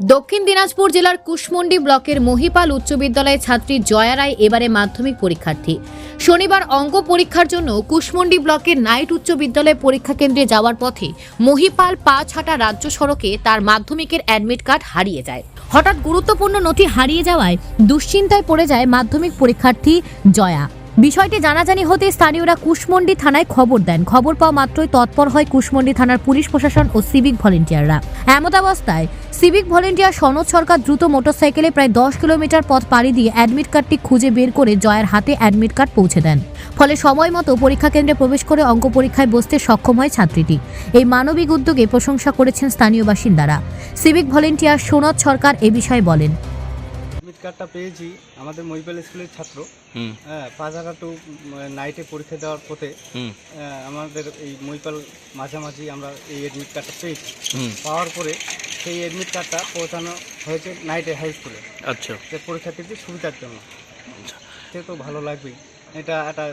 দক্ষিণ দিনাজপুর জেলার কুশমন্ডি ব্লকের মহিপাল উচ্চ বিদ্যালয়ের ছাত্রী জয়া রায় এবারে মাধ্যমিক পরীক্ষার্থী। শনিবার অঙ্ক পরীক্ষার জন্য কুশমন্ডি ব্লকের নাইট উচ্চ বিদ্যালয় পরীক্ষা কেন্দ্রে যাওয়ার পথে মহিপাল পাঁচহাটা রাজ্য সড়কে তার মাধ্যমিকের অ্যাডমিট কার্ড হারিয়ে যায়। হঠাৎ গুরুত্বপূর্ণ নথি হারিয়ে যাওয়ায় দুশ্চিন্তায় পড়ে যায় মাধ্যমিক পরীক্ষার্থী জয়া। বিষয়টি জানাজানি হতে স্থানীয়রা কুশমন্ডি থানায় খবর দেন। খবর পাওয়া মাত্রই তৎপর হয় কুশমন্ডি থানার পুলিশ প্রশাসন ও সিভিক ভলেন্টিয়াররা। এমতাবস্থায় সিভিক ভলেন্টিয়ার সনদ সরকার দ্রুত মোটরসাইকেলে প্রায় দশ কিলোমিটার পথ পাড়ি দিয়ে অ্যাডমিট কার্ডটি খুঁজে বের করে জয়ের হাতে অ্যাডমিট কার্ড পৌঁছে দেন। ফলে সময় মতো পরীক্ষা কেন্দ্রে প্রবেশ করে অঙ্ক পরীক্ষায় বসতে সক্ষম হয় ছাত্রীটি। এই মানবিক উদ্যোগে প্রশংসা করেছেন স্থানীয় বাসিন্দারা। সিভিক ভলেন্টিয়ার সনদ সরকার এ বিষয়ে বলেন কার্ডটা পেয়েছি আমাদের মহিপাল স্কুলের ছাত্র। হুম। হ্যাঁ টু নাইটে পরীক্ষা দেওয়ার পথে আমাদের এই মহিপাল মাঝামাঝি আমরা এই অ্যাডমিট কার্ডটা পেয়েছি। পাওয়ার পরে সেই অ্যাডমিট কার্ডটা পৌঁছানো হয়েছে নাইটে হাই স্কুলে আচ্ছা। যে পরীক্ষার্থীদের সুবিধার জন্য। আচ্ছা। সে তো ভালো লাগবেই। এটা একটা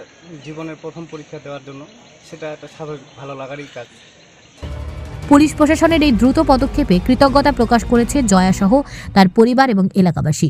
জীবনের প্রথম পরীক্ষা দেওয়ার জন্য। সেটা একটা স্বাভাবিক ভালো লাগারই কাজ। পুলিশ প্রশাসনের এই দ্রুত পদক্ষেপে কৃতজ্ঞতা প্রকাশ করেছে জয়াসহ তার পরিবার এবং এলাকাবাসী।